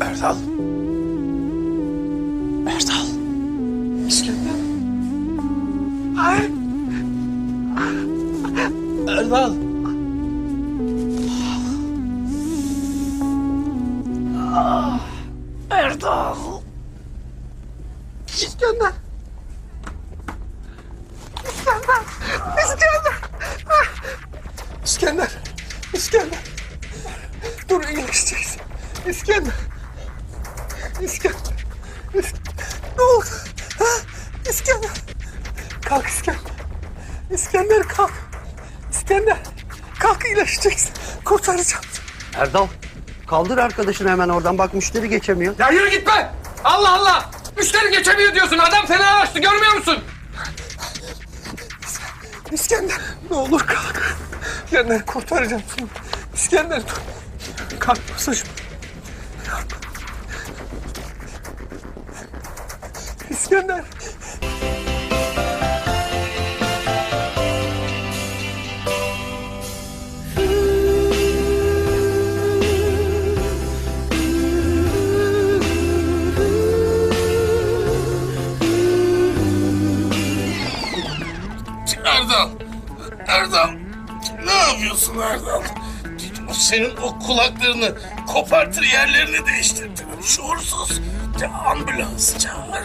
Erdal. Erdal. Ay. Erdal. Ah, Erdal. İskender. İskender. İskender. Ah. İskender. İskender. Dur iyileşeceksin. İskender. İskender. İskender. Ne oldu? Ha? İskender. Kalk İskender. İskender kalk. İskender. Kalk iyileşeceksin. Kurtaracağım. Erdal kaldır arkadaşını hemen oradan bak müşteri geçemiyor. Ya yürü git be! Allah Allah! Müşteri geçemiyor diyorsun. Adam fenalaştı görmüyor musun? İskender. Ne olur kalk. İskender kurtaracağım seni. İskender dur. Kalk masajım. İskender. Erdal. Ne yapıyorsun Erdal? Senin o kulaklarını kopartır yerlerini değiştirtirim. Şuursuz. Ambulans çağır.